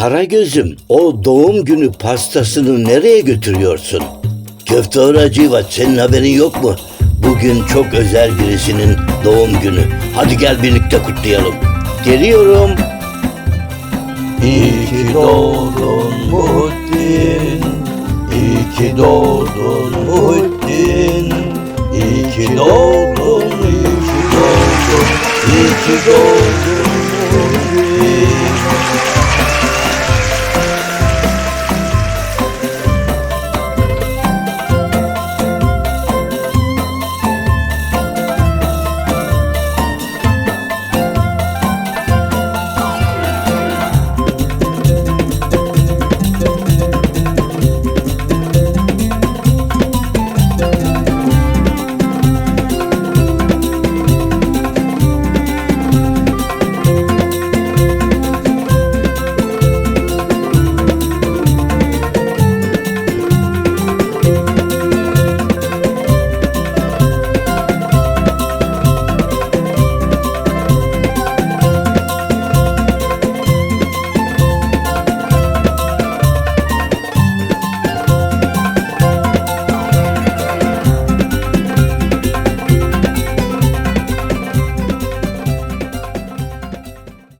Karagöz'üm o doğum günü pastasını nereye götürüyorsun? Köfte Hacıvat senin haberin yok mu? Bugün çok özel birisinin doğum günü. Hadi gel birlikte kutlayalım. Geliyorum. İyi ki doğdun Muhittin İyi ki doğdun Muhittin İyi ki doğdun, iyi ki doğdun İyi ki doğdun